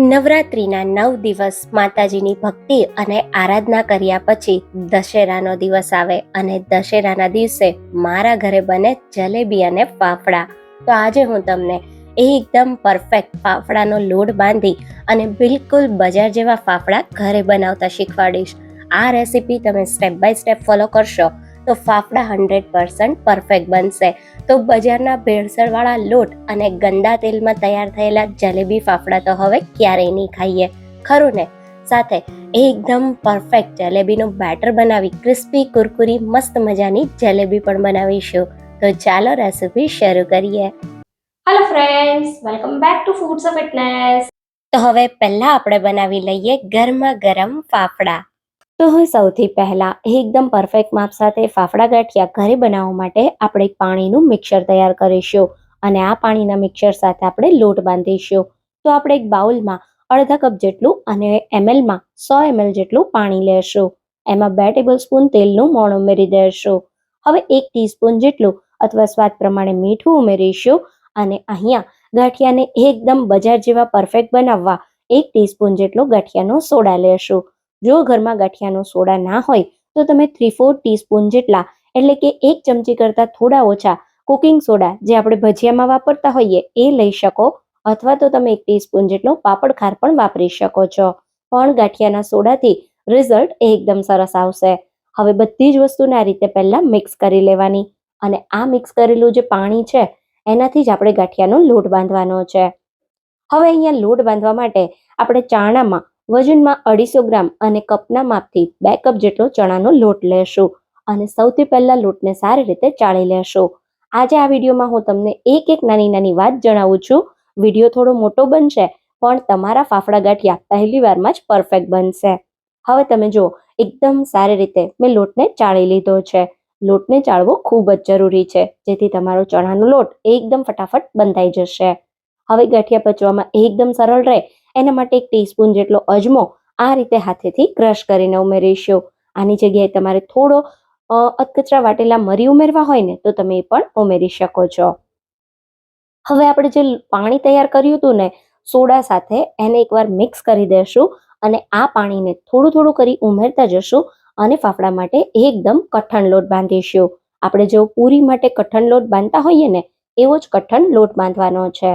નવરાત્રિના નવ દિવસ માતાજીની ભક્તિ અને આરાધના કર્યા પછી દશેરાનો દિવસ આવે અને દશેરાના દિવસે મારા ઘરે બને જલેબી અને ફાફડા. તો આજે હું તમને એકદમ પરફેક્ટ ફાફડાનો લોડ બાંધી અને બિલકુલ બજાર જેવા ફાફડા ઘરે બનાવતા શીખવાડીશ. આ રેસીપી તમે સ્ટેપ બાય સ્ટેપ ફોલો કરશો તો ફાફડા હંડ્રેડ પર્સન્ટ પરફેક્ટ બનશે. તો બજારના ભેળસળવાળા લોટ અને ગંદા તેલમાં તૈયાર થયેલા જલેબી ફાફડા તો હવે ક્યારેય નહીં ખાઈએ. ખરું ને? સાથે એકદમ પરફેક્ટ જલેબીનું બેટર બનાવી ક્રિસ્પી કુરકુરી મસ્ત મજાની જલેબી પણ બનાવીશું. તો ચાલો રેસીપી શરૂ કરીએ. Hello friends welcome back to foods of fitness તો હવે પહેલા આપણે બનાવી લઈએ ગરમા ગરમ ફાફડા. તો હું સૌથી પહેલાં એકદમ પરફેક્ટ માપ સાથે ફાફડા ગાંઠિયા ઘરે બનાવવા માટે આપણે પાણીનું મિક્સર તૈયાર કરીશું અને આ પાણીના મિક્સર સાથે આપણે લોટ બાંધીશું. તો આપણે એક બાઉલમાં અડધા કપ જેટલું અને એમએલમાં સો એમએલ જેટલું પાણી લેશું. એમાં બે ટેબલ સ્પૂન તેલનું મોણ ઉમેરી દેશું. હવે એક ટીસ્પૂન જેટલું અથવા સ્વાદ પ્રમાણે મીઠું ઉમેરીશું અને અહીંયા ગાંઠિયાને એકદમ બજાર જેવા પરફેક્ટ બનાવવા એક ટીસ્પૂન જેટલો ગાંઠિયાનો સોડા લેશું. જો ઘરમાં ગાંઠિયાનો સોડા ના હોય, તો તમે થ્રી ફોર ટીસ્પૂન જેટલા, એટલે કે એક ચમચી કરતાં થોડા ઓછા કુકિંગ સોડા જે આપણે ભજીયામાં વાપરતા હોઈએ, એ લઈ શકો. અથવા તો તમે એક ટીસ્પૂન જેટલો પાપડ ખાર પણ વાપરી શકો છો. પણ ગાંઠિયાના સોડાથી રિઝલ્ટ એકદમ સરસ આવશે. હવે બધી જ વસ્તુને આ રીતે પહેલા મિક્સ કરી લેવાની. અને આ મિક્સ કરેલું જે પાણી છે, એનાથી જ આપણે ગાંઠિયાનો લોટ બાંધવાનો છે. હવે અહીંયા લોટ બાંધવા માટે આપણે ચાણામાં વજનમાં અઢીસો ગ્રામ અને કપના માપથી બે કપ જેટલો ચણાનો લોટ લેશું અને સૌથી પહેલા લોટને સારી રીતે ચાળી લેશું. આજે આ વિડીયોમાં હું તમને એક એક નાની નાની વાત જણાવું છું. વીડિયો થોડો મોટો બનશે, પણ તમારા ફાફડા ગાંઠિયા પહેલી વારમાં જ પરફેક્ટ બનશે. હવે તમે જુઓ, એકદમ સારી રીતે મેં લોટને ચાળી લીધો છે. લોટને ચાળવો ખૂબ જ જરૂરી છે, જેથી તમારો ચણાનો લોટ એકદમ ફટાફટ બંધાઈ જશે. હવે ગાંઠિયા પચવામાં એકદમ સરળ રહે એના માટે એક ટીસ્પૂન જેટલો અજમો આ રીતે હાથેથી ક્રશ કરીને ઉમેરીશું. આની જગ્યાએ તમારે થોડો અધકચરા વાટેલા મરી ઉમેરવા હોય ને, તો તમે એ પણ ઉમેરી શકો છો. હવે આપણે જે પાણી તૈયાર કર્યું હતું ને, સોડા સાથે એને એકવાર મિક્સ કરી દેશું અને આ પાણીને થોડું થોડું કરી ઉમેરતા જશું અને ફાફડા માટે એકદમ કઠણ લોટ બાંધીશું. આપણે જેવો પૂરી માટે કઠણ લોટ બાંધતા હોઈએ ને, એવો જ કઠણ લોટ બાંધવાનો છે.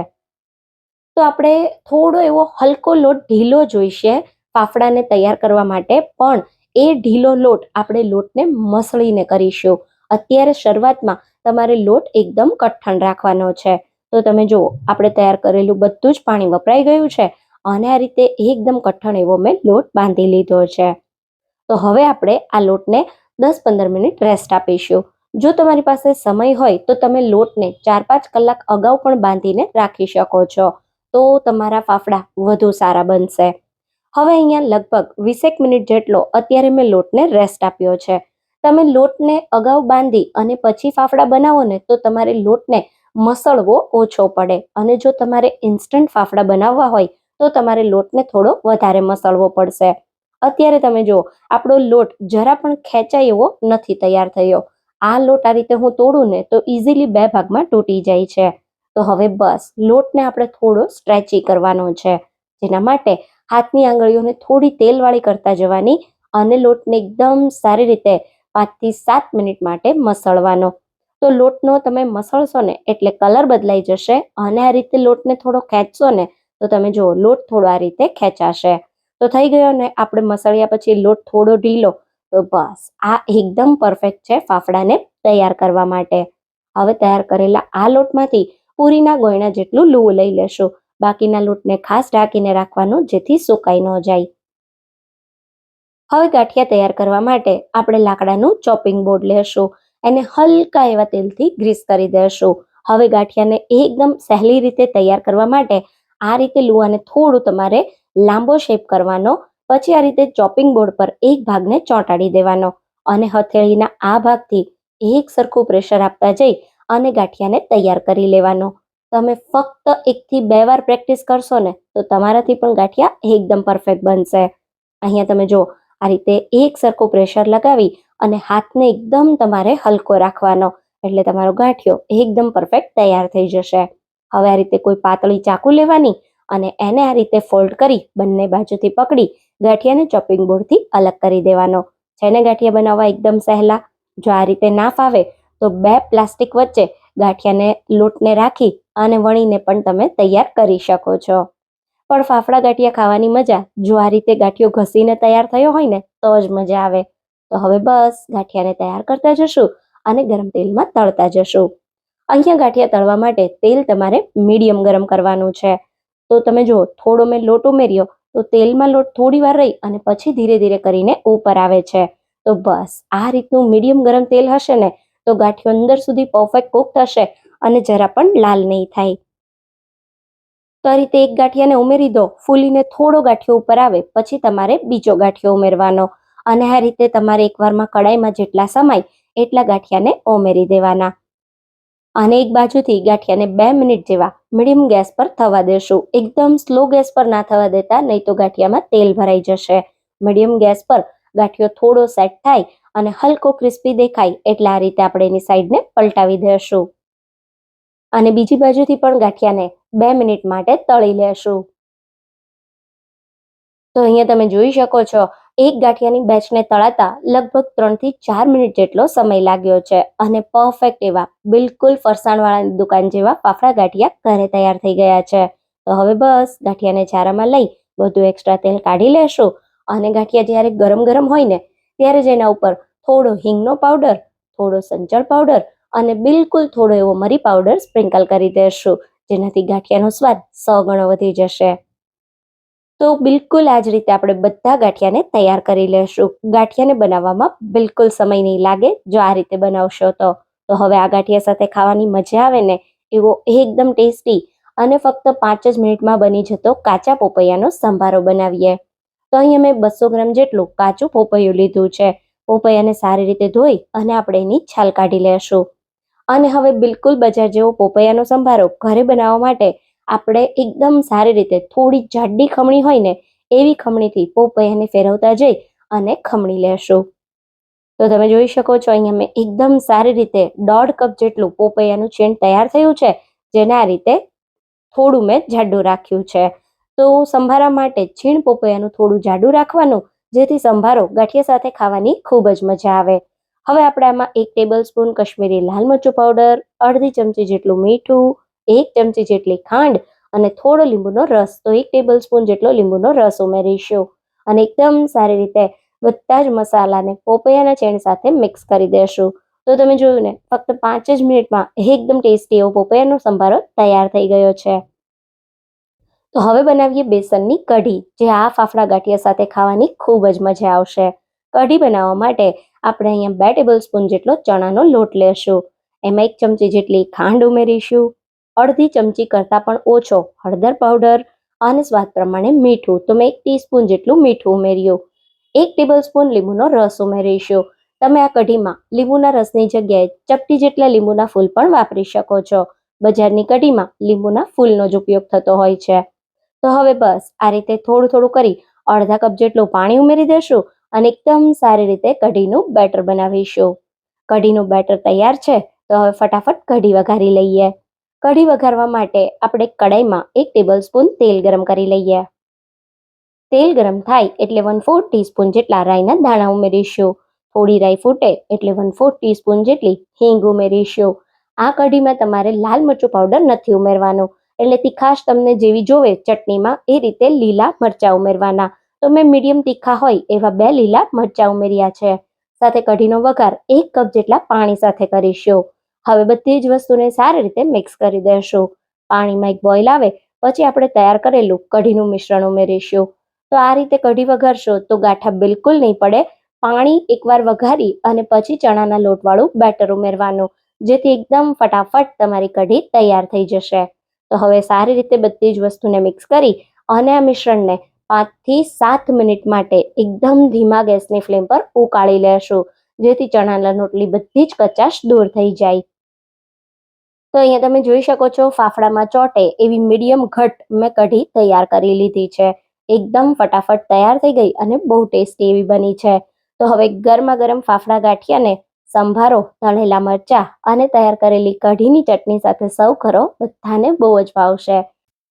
તો આપણે થોડો એવો હલકો લોટ ઢીલો જોઈશે ફાફડાને તૈયાર કરવા માટે. પણ એ ઢીલો લોટ આપણે લોટને મસળીને કરીશું. અત્યારે શરૂઆતમાં તમારે લોટ એકદમ કઠણ રાખવાનો છે. તો તમે જુઓ, આપણે તૈયાર કરેલું બધું જ પાણી વપરાઈ ગયું છે અને આ રીતે એકદમ કઠણ એવો મેં લોટ બાંધી લીધો છે. તો હવે આપણે આ લોટને દસ પંદર મિનિટ રેસ્ટ આપીશું. જો તમારી પાસે સમય હોય તો તમે લોટને ચાર પાંચ કલાક અગાઉ પણ બાંધીને રાખી શકો છો. તો તમારા ફાફડા વધુ સારા બનશે. હવે અહીંયા લગભગ વીસેક મિનિટ જેટલો અત્યારે મેં લોટને રેસ્ટ આપ્યો છે. તમે લોટને અગાઉ બાંધી અને પછી ફાફડા બનાવો ને તો તમારે લોટને મસળવો ઓછો પડે. અને જો તમારે ઇન્સ્ટન્ટ ફાફડા બનાવવા હોય તો તમારે લોટને થોડો વધારે મસળવો પડશે. અત્યારે તમે જુઓ, આપણો લોટ જરા પણ ખેંચાય એવો નથી તૈયાર થયો. આ લોટ આ રીતે હું તોડું ને તો ઇઝીલી બે ભાગમાં તૂટી જાય છે. તો હવે બસ, લોટને આપણે થોડો સ્ટ્રેચી કરવાનો છે. જેના માટે હાથની આંગળીઓને થોડી તેલવાળી કરતા જવાની અને લોટને એકદમ સારી રીતે પાંચથી સાત મિનિટ માટે મસળવાનો. તો લોટનો તમે મસળશો ને એટલે કલર બદલાઈ જશે અને આ રીતે લોટને થોડો ખેંચશો ને તો તમે જુઓ, લોટ થોડો આ રીતે ખેંચાશે. તો થઈ ગયો ને આપણે મસળ્યા પછી લોટ થોડો ઢીલો. તો બસ, આ એકદમ પરફેક્ટ છે ફાફડાને તૈયાર કરવા માટે. હવે તૈયાર કરેલા આ લોટમાંથી પૂરીના ગોયણા જેટલું લૂવું લઈ લેશો. બાકીના લોટને ખાસ ઢાંકીને રાખવાનો જેથી સુકાઈ ન જાય. હવે ગાંઠિયા તૈયાર કરવા માટે આપણે લાકડાનું ચોપિંગ બોર્ડ લેશું. એને હલકા એવા તેલથી ગ્રીસ કરી દેશું. હવે ગાંઠિયાને એકદમ સહેલી રીતે તૈયાર કરવા માટે આ રીતે લુવાને થોડું તમારે લાંબો શેપ કરવાનો, પછી આ રીતે ચોપિંગ બોર્ડ પર એક ભાગને ચોંટાડી દેવાનો. અને હથેળીના આ ભાગથી એક સરખું પ્રેશર આપતા જઈ અને ગાંઠિયાને તૈયાર કરી લેવાનો. તમે ફક્ત એકથી બે વાર પ્રેક્ટિસ કરશો ને, તો તમારાથી પણ ગાંઠિયા એકદમ પરફેક્ટ બનશે. અહીંયા તમે જો આ રીતે એક સરખું પ્રેશર લગાવી અને હાથને એકદમ તમારે હલકો રાખવાનો, એટલે તમારો ગાંઠિયો એકદમ પરફેક્ટ તૈયાર થઈ જશે. હવે આ રીતે કોઈ પાતળી ચાકુ લેવાની અને એને આ રીતે ફોલ્ડ કરી બંને બાજુથી પકડી ગાંઠિયાને ચોપિંગ બોર્ડથી અલગ કરી દેવાનો. છે ને ગાંઠિયા બનાવવા એકદમ સહેલા? જો આ રીતે ના ફાવે તો બે પ્લાસ્ટિક વચ્ચે ગાંઠિયાને લોટને રાખી અને વણીને પણ તમે તૈયાર કરી શકો છો. પણ ફાફડા ગાંઠિયા ખાવાની મજા જો આ રીતે ગાંઠિયો ઘસીને તૈયાર થયો હોય ને, તો જ મજા આવે. તો હવે બસ, ગાંઠિયાને તૈયાર કરતા જશું અને ગરમ તેલમાં તળતા જશું. અહીંયા ગાંઠિયા તળવા માટે તેલ તમારે મીડિયમ ગરમ કરવાનું છે. તો તમે જુઓ, થોડો મેં લોટ ઉમેર્યો, તો તેલમાં લોટ થોડી વાર રહી અને પછી ધીરે ધીરે કરીને ઉપર આવે છે. તો બસ, આ રીતનું મીડિયમ ગરમ તેલ હશે ને તો ગાંઠિયો અંદર સુધી પરફેક્ટ કુક થશે અને જરા પણ લાલ નહીં થાય. તો આ રીતે એક ગાંઠિયાને ઉમેરી દો. ફૂલીને થોડો ગાંઠિયો ઉપર આવે, પછી તમારે બીજો ગાંઠિયો ઉમેરવાનો. અને આ રીતે તમારે એકવારમાં કડાઈમાં જેટલા સમાય એટલા ગાંઠિયાને ઉમેરી દેવાના. અને એક બાજુથી ગાંઠિયાને બે મિનિટ જેવા મીડિયમ ગેસ પર થવા દેશું. એકદમ સ્લો ગેસ પર ના થવા દેતા, નહીં તો ગાંઠિયામાં તેલ ભરાઈ જશે. મીડિયમ ગેસ પર ગાંઠિયો થોડો સેટ થાય અને હલકો ક્રિસ્પી દેખાય એટલે આ રીતે આપણે એની સાઈડને પલટાવી દેશું. અને બીજી બાજુથી પણ ગાંઠિયાને બે મિનિટ માટે તળી લેશું. તો અહીંયા તમે જોઈ શકો છો, એક ગાંઠિયાની બેચને તળાતા લગભગ ત્રણથી ચાર મિનિટ જેટલો સમય લાગ્યો છે અને પરફેક્ટ એવા, બિલકુલ ફરસાણવાળાની દુકાન જેવા ફાફડા ગાંઠિયા ઘરે તૈયાર થઈ ગયા છે. તો હવે બસ ગાંઠિયાને ચારામાં લઈ બધું એક્સ્ટ્રા તેલ કાઢી લેશું અને ગાંઠિયા જ્યારે ગરમ ગરમ હોય ને, ત્યારે જ એના ઉપર થોડો હિંગનો પાવડર થોડો સંચળ પાવડર અને બિલકુલ થોડો એવો મરી પાવડર સ્પ્રિંકલ કરી દેશું, જેનાથી ગાંઠિયાનો સ્વાદ સો ગણો વધી જશે. તો બિલકુલ આ જ રીતે આપણે બધા ગાંઠિયાને તૈયાર કરી લેશું. ગાંઠિયાને બનાવવામાં બિલકુલ સમય નહીં લાગે, જો આ રીતે બનાવશો તો. તો હવે આ ગાંઠિયા સાથે ખાવાની મજા આવે ને, એવો એકદમ ટેસ્ટી અને ફક્ત પાંચ જ મિનિટમાં બની જતો કાચા પોપૈયાનો સંભારો બનાવીએ. તો અહીંયા મેં બસો ગ્રામ જેટલું કાચું પોપૈયું લીધું છે. પોપૈયાને સારી રીતે ધોઈ અને આપણે એની છાલ કાઢી લેશું. અને હવે બિલકુલ બજાર જેવો પોપૈયાનો સંભારો ઘરે બનાવવા માટે આપણે એકદમ સારી રીતે થોડી જાડી ખમણી હોય ને એવી ખમણીથી પોપૈયાને ફેરવતા જઈ અને ખમણી લેશું. તો તમે જોઈ શકો છો અહીંયા મેં એકદમ સારી રીતે દોઢ કપ જેટલું પોપૈયાનું ચેન તૈયાર થયું છે, જેને આ રીતે થોડું મેં જાડું રાખ્યું છે. તો સંભારા માટે છીણ પોપૈયાનું થોડું જાડું રાખવાનું, જેથી સંભારો ગાંઠિયા સાથે ખાવાની ખૂબ જ મજા આવે. હવે આપણે આમાં એક ટેબલ સ્પૂન કશ્મીરી લાલ મરચું પાવડર, અડધી ચમચી જેટલું મીઠું, એક ચમચી જેટલી ખાંડ અને થોડો લીંબુનો રસ. તો એક ટેબલ સ્પૂન જેટલો લીંબુનો રસ ઉમેરીશું અને એકદમ સારી રીતે બધા જ મસાલાને પોપૈયાના ચેણ સાથે મિક્સ કરી દેશું. તો તમે જોયું ને, ફક્ત પાંચ જ મિનિટમાં એકદમ ટેસ્ટી એવો પોપૈયાનો સંભારો તૈયાર થઈ ગયો છે. તો હવે બનાવીએ બેસનની કઢી, જે આ ફાફડા ગાંઠિયા સાથે ખાવાની ખૂબ જ મજા આવશે. કઢી બનાવવા માટે આપણે અહીંયા બે ટેબલ સ્પૂન જેટલો ચણાનો લોટ લેશું. એમાં એક ચમચી જેટલી ખાંડ ઉમેરીશું. અડધી ચમચી કરતાં પણ ઓછો હળદર પાવડર અને સ્વાદ પ્રમાણે મીઠું. તો મેં એક ટીસ્પૂન જેટલું મીઠું ઉમેર્યું. એક ટેબલ સ્પૂન લીંબુનો રસ ઉમેરીશું. તમે આ કઢીમાં લીંબુના રસની જગ્યાએ ચપટી જેટલા લીંબુના ફૂલ પણ વાપરી શકો છો. બજારની કઢીમાં લીંબુના ફૂલનો જ ઉપયોગ થતો હોય છે. તો હવે બસ, આ રીતે થોડું થોડું કરી અડધા કપ જેટલું પાણી ઉમેરી દેશું અને એકદમ સારી રીતે કઢીનું બેટર બનાવીશું. કઢીનું બેટર તૈયાર છે, તો હવે ફટાફટ કઢી વઘારી લઈએ. કઢી વઘારવા માટે આપણે કડાઈમાં એક ટેબલ સ્પૂન તેલ ગરમ કરી લઈએ. તેલ ગરમ થાય એટલે વન ફોર ટીસ્પૂન જેટલા રાઈના દાણા ઉમેરીશું. થોડી રાઈ ફૂટે એટલે વન ફોર ટીસ્પૂન જેટલી હિંગ ઉમેરીશું. આ કઢીમાં તમારે લાલ મરચું પાવડર નથી ઉમેરવાનું. એટલે તીખાશ તમને જેવી જોવે ચટણીમાં, એ રીતે લીલા મરચાં ઉમેરવાના. તો મેં મીડિયમ તીખા હોય એવા બે લીલા મરચાં ઉમેર્યા છે. સાથે કઢીનો વઘાર એક કપ જેટલા પાણી સાથે કરીશું. હવે બધી જ વસ્તુને સારી રીતે મિક્સ કરી દેશું. પાણીમાં એક બોઇલ આવે, પછી આપણે તૈયાર કરેલું કઢીનું મિશ્રણ ઉમેરીશું. તો આ રીતે કઢી વઘારશો તો ગાંઠા બિલકુલ નહીં પડે. પાણી એકવાર વઘારી અને પછી ચણાના લોટવાળું બેટર ઉમેરવાનું, જેથી એકદમ ફટાફટ તમારી કઢી તૈયાર થઈ જશે. તો હવે સારી રીતે બધી જ વસ્તુને મિક્સ કરી અને આ મિશ્રણને પાંચથી સાત મિનિટ માટે એકદમ ધીમા ગેસની ફ્લેમ પર ઉકાળી લેશું, જેથી ચણાના રોટલી બધી જ કચાશ દૂર થઈ જાય. તો અહીંયા તમે જોઈ શકો છો ફાફડામાં ચોટે એવી મીડિયમ ઘટ મેં કઢી તૈયાર કરી લીધી છે. એકદમ ફટાફટ તૈયાર થઈ ગઈ અને બહુ ટેસ્ટી એવી બની છે. તો હવે ગરમા ગરમ ફાફડા ગાંઠિયાને સંભારો તળેલા મરચા અને તૈયાર કરેલી કઢીની ચટણી સાથે સર્વ કરો, બધાને બહુ જ ભાવશે.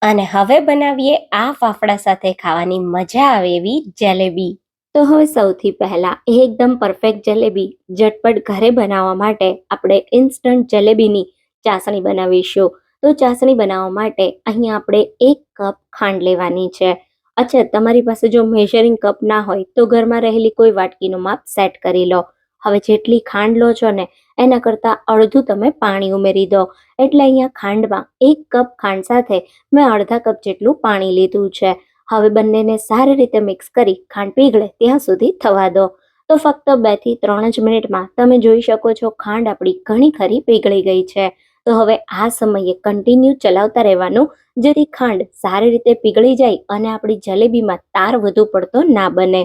અને હવે બનાવીએ આ ફાફડા સાથે ખાવાની મજા આવે એવી જલેબી. તો હવે સૌથી પહેલા એકદમ પરફેક્ટ જલેબી ઝટપટ ઘરે બનાવવા માટે આપણે ઇન્સ્ટન્ટ જલેબીની ચાસણી બનાવીશું. તો ચાસણી બનાવવા માટે અહીંયા આપણે એક કપ ખાંડ લેવાની છે. અચ્છા, તમારી પાસે જો મેઝરિંગ કપ ના હોય તો ઘરમાં રહેલી કોઈ વાટકીનું માપ સેટ કરી લો. હવે જેટલી ખાંડ લો છો ને, એના કરતાં અડધું તમે પાણી ઉમેરી દો. એટલે અહીંયા ખાંડમાં એક કપ ખાંડ સાથે મેં અડધા કપ જેટલું પાણી લીધું છે. હવે બંનેને સારી રીતે મિક્સ કરી ખાંડ પીગળે ત્યાં સુધી થવા દો. તો ફક્ત બેથી ત્રણ જ મિનિટમાં તમે જોઈ શકો છો ખાંડ આપણી ઘણી ખરી પીગળી ગઈ છે. તો હવે આ સમયે કન્ટિન્યુ ચલાવતા રહેવાનું, જેથી ખાંડ સારી રીતે પીગળી જાય અને આપણી જલેબીમાં તાર વધુ પડતો ના બને.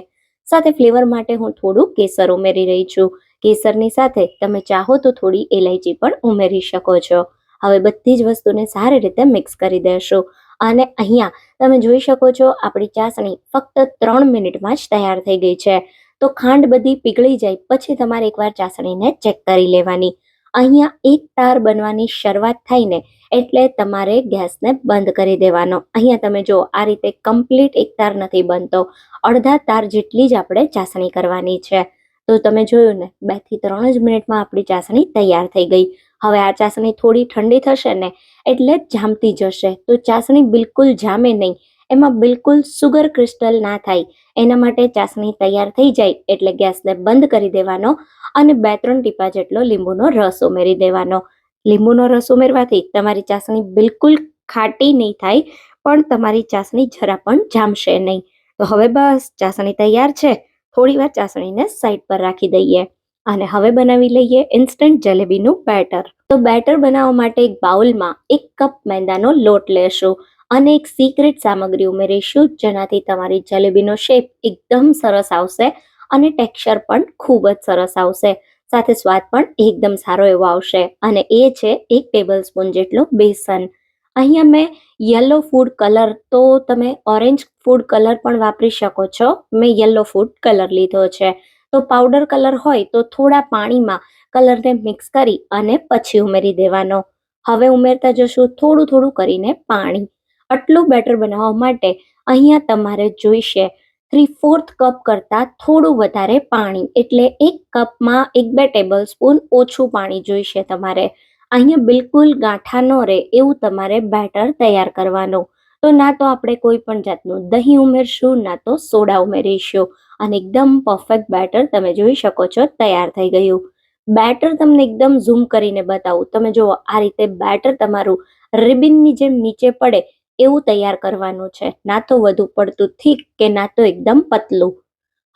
સાથે ફ્લેવર માટે હું થોડું કેસર ઉમેરી રહી છું. કેસરની સાથે તમે ચાહો તો થોડી એલાયચી પણ ઉમેરી શકો છો. હવે બધી જ વસ્તુને સારી રીતે મિક્સ કરી દેશો. અને અહીંયા તમે જોઈ શકો છો આપણી ચાસણી ફક્ત ત્રણ મિનિટમાં જ તૈયાર થઈ ગઈ છે. તો ખાંડ બધી પીગળી જાય પછી તમારે એકવાર ચાસણીને ચેક કરી લેવાની. અહીંયા એક તાર બનવાની શરૂઆત થાય ને એટલે તમારે ગેસને બંધ કરી દેવાનો. અહીંયા તમે જો આ રીતે કમ્પ્લીટ એક તાર નથી બનતો. અડધા તાર જેટલી જ આપણે ચાસણી કરવાની છે. તો તમે જોયું ને, બેથી ત્રણ જ મિનિટમાં આપણી ચાસણી તૈયાર થઈ ગઈ. હવે આ ચાસણી થોડી ઠંડી થશે ને, એટલે જામતી જશે. તો ચાસણી બિલકુલ જામે નહીં. એમાં બિલકુલ સુગર ક્રિસ્ટલ ના થાય. એના માટે ચાસણી તૈયાર થઈ જાય, એટલે ગેસને બંધ કરી દેવાનો અને બે ત્રણ ટીપા જેટલો લીંબુનો રસ ઉમેરી દેવાનો. લીંબુનો રસ ઉમેરવાથી તમારી ચાસણી બિલકુલ ખાટી નહીં થાય, પણ તમારી ચાસણી જરા પણ જામશે નહીં. તો હવે બસ, ચાસણી તૈયાર છે. થોડી વાર ચાસણીને સાઈડ પર રાખી દઈએ. અને હવે બનાવી લઈએ ઇન્સ્ટન્ટ જલેબીનું બેટર તો બેટર બનાવવા માટે એક બાઉલમાં એક કપ મેંદાનો લોટ લેશું અને એક સિક્રેટ સામગ્રી ઉમેરીશું, જેનાથી તમારી જલેબીનો શેપ એકદમ સરસ આવશે અને ટેક્સચર પણ ખૂબ જ સરસ આવશે. સાથે સ્વાદ પણ એકદમ સારો એવો આવશે. અને એ છે એક ટેબલ સ્પૂન જેટલો બેસન. અહીંયા મેં યલો ફૂડ કલર તો તમે ઓરેન્જ ફૂડ કલર પણ વાપરી શકો છો. મેં યલો ફૂડ કલર લીધો છે. તો પાવડર કલર હોય તો થોડા પાણીમાં કલરને મિક્સ કરી અને પછી ઉમેરી દેવાનો. હવે ઉમેરતા જશું થોડું થોડું કરીને પાણી. આટલું બેટર બનાવવા માટે અહીંયા તમારે જોઈશે થ્રી ફોર્થ કપ કરતાં થોડું વધારે પાણી, એટલે એક કપમાં એક બે ટેબલ સ્પૂન ઓછું પાણી જોઈશે તમારે. અહીંયા બિલકુલ ગાંઠા ન રહે એવું તમારે બેટર તૈયાર કરવાનું. તો ના તો આપણે કોઈ પણ જાતનું દહીં ઉમેરશું, ના તો સોડા ઉમેરીશું. અને એકદમ પરફેક્ટ બેટર તમે જોઈ શકો છો તૈયાર થઈ ગયું. બેટર તમને એકદમ ઝૂમ કરીને બતાવું. તમે જુઓ, આ રીતે બેટર તમારું રિબિનની જેમ નીચે પડે એવું તૈયાર કરવાનું છે. ના તો વધુ પડતું થીક કે ના તો એકદમ પતલું.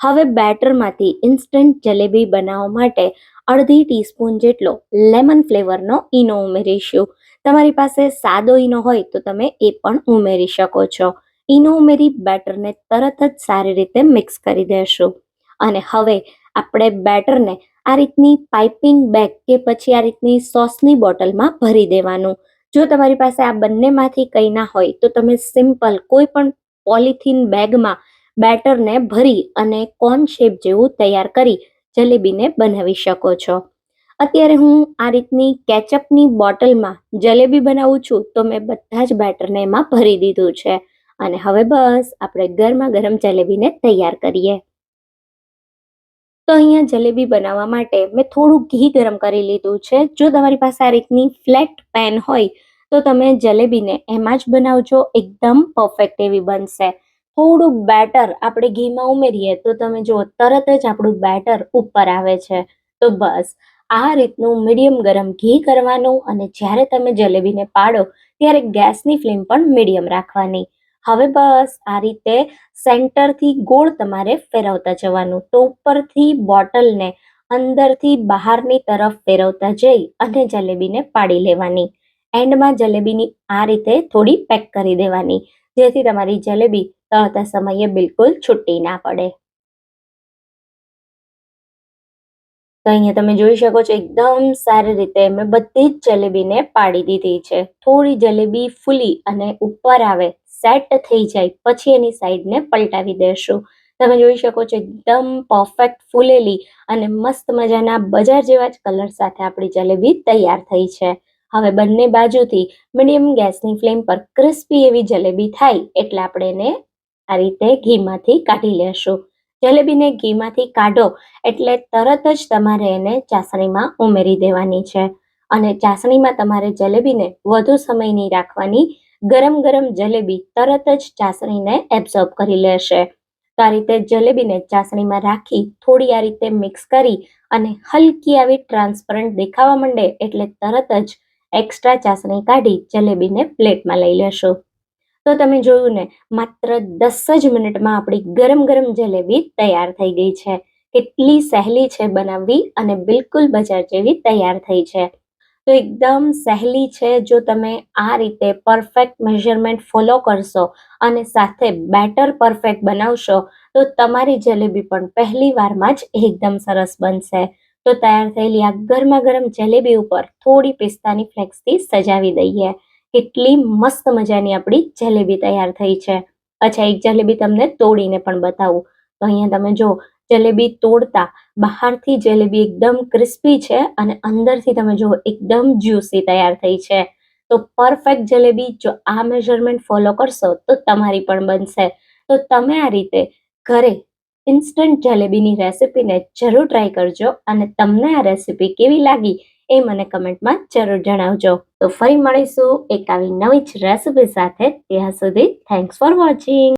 હવે બેટરમાંથી ઇન્સ્ટન્ટ જલેબી બનાવવા માટે અડધી ટીસ્પૂન જેટલો લેમન ફ્લેવરનો ઈનો ઉમેરીશું. તમારી પાસે સાદો ઈનો હોય તો તમે એ પણ ઉમેરી શકો છો. ઈનો ઉમેરી બેટરને તરત જ સારી રીતે મિક્સ કરી દેશું. અને હવે આપણે બેટરને આ રીતની પાઇપિંગ બેગ કે પછી આ રીતની સોસની બોટલમાં ભરી દેવાનું. જો તમારી પાસે આ બંનેમાંથી કંઈ ના હોય, તો તમે સિમ્પલ કોઈ પણ પોલિથીન બેગમાં બેટરને ભરી અને કોન શેપ જેવું તૈયાર કરી જલેબીને બનાવી શકો છો. અત્યારે હું આ રીતની કેચઅપની બોટલમાં જલેબી બનાવું છું, તો મેં બધા જ બેટરને એમાં ભરી દીધું છે. અને હવે બસ આપણે ગરમા ગરમ જલેબીને તૈયાર કરીએ. તો અહીંયા જલેબી બનાવવા માટે મેં થોડું ઘી ગરમ કરી લીધું છે. જો તમારી પાસે આ રીતની ફ્લેટ પેન હોય, તો તમે જલેબીને એમાં જ બનાવજો. એકદમ પરફેક્ટ એવી બનશે. થોડું બેટર આપણે ઘીમાં ઉમેરીએ, તો તમે જુઓ, તરત જ આપણું બેટર ઉપર આવે છે. તો બસ, આ રીતનું મીડિયમ ગરમ ઘી કરવાનું અને જ્યારે તમે જલેબીને પાડો, ત્યારે ગેસની ફ્લેમ પણ મીડિયમ રાખવાની. હવે બસ આ રીતે સેન્ટરથી ગોળ તમારે ફેરવતા જવાનું. તો ઉપરથી બોટલને અંદરથી બહારની તરફ ફેરવતા જઈ અને જલેબીને પાડી લેવાની. એન્ડમાં જલેબીની આ રીતે થોડી પેક કરી દેવાની, જેથી તમારી જલેબી તળતા સમયે બિલકુલ છૂટી ના પડે. તો અહીંયા તમે જોઈ શકો છો, એકદમ સારી રીતે મેં બધી જ જલેબીને પાડી દીધી છે. થોડી જલેબી ફૂલી અને ઉપર આવે સેટ થઈ જાય, પછી એની સાઈડને પલટાવી દેશું. તમે જોઈ શકો છો, એકદમ પરફેક્ટ ફૂલેલી અને મસ્ત મજાના બજાર જેવા જ કલર સાથે આપણી જલેબી તૈયાર થઈ છે. હવે બંને બાજુથી મીડિયમ ગેસની ફ્લેમ પર ક્રિસ્પી એવી જલેબી થાય, એટલે આપણે એને આ રીતે ઘીમાંથી કાઢી લેશું. જલેબીને ઘીમાંથી કાઢો, એટલે તરત જ તમારે એને ચાસણીમાં ઉમેરી દેવાની છે. અને ચાસણીમાં તમારે જલેબીને વધુ સમય નહીં રાખવાની ગરમ ગરમ જલેબી તરત જ ચાસણીને એબ્ઝોર્બ કરી લેશે. તો આ રીતે જલેબીને ચાસણીમાં રાખી થોડી આ રીતે મિક્સ કરી અને હલકી આવી ટ્રાન્સપરન્ટ દેખાવા માંડે એટલે તરત જ એક્સ્ટ્રા ચાસણી કાઢી જલેબીને પ્લેટમાં લઈ લેશો. તો તમે જોયું ને, માત્ર દસ જ મિનિટમાં આપણી ગરમ ગરમ જલેબી તૈયાર થઈ ગઈ છે. કેટલી સહેલી છે બનાવવી અને બિલકુલ બજાર જેવી તૈયાર થઈ છે. તો એકદમ સહેલી છે જો તમે આ રીતે પરફેક્ટ મેઝરમેન્ટ ફોલો કરશો અને સાથે બેટર પરફેક્ટ બનાવશો, તો તમારી જલેબી પણ પહેલી વારમાં જ એકદમ સરસ બનશે. તો તૈયાર થયેલી આ ગરમા ગરમ જલેબી ઉપર થોડી પિસ્તાની ફ્લેક્સથી સજાવી દઈએ. કેટલી મસ્ત મજાની આપણી જલેબી તૈયાર થઈ છે. અચ્છા, એક જલેબી તમને તોડીને પણ બતાવું. તો અહીંયા તમે જો જલેબી તોડતા બહારથી જલેબી એકદમ ક્રિસ્પી છે અને અંદરથી તમે જુઓ એકદમ જ્યુસી તૈયાર થઈ છે. તો પરફેક્ટ જલેબી જો આ મેઝરમેન્ટ ફોલો કરશો તો તમારી પણ બનશે. તો તમે આ રીતે ઘરે ઇન્સ્ટન્ટ જલેબીની રેસિપીને જરૂર ટ્રાય કરજો અને તમને આ રેસિપી કેવી લાગી એ મને કમેન્ટમાં જરૂર જણાવજો. તો ફરી મળીશું એક આવી નવી જ રેસિપી સાથે ત્યાં સુધી થેન્ક્સ ફોર વોચિંગ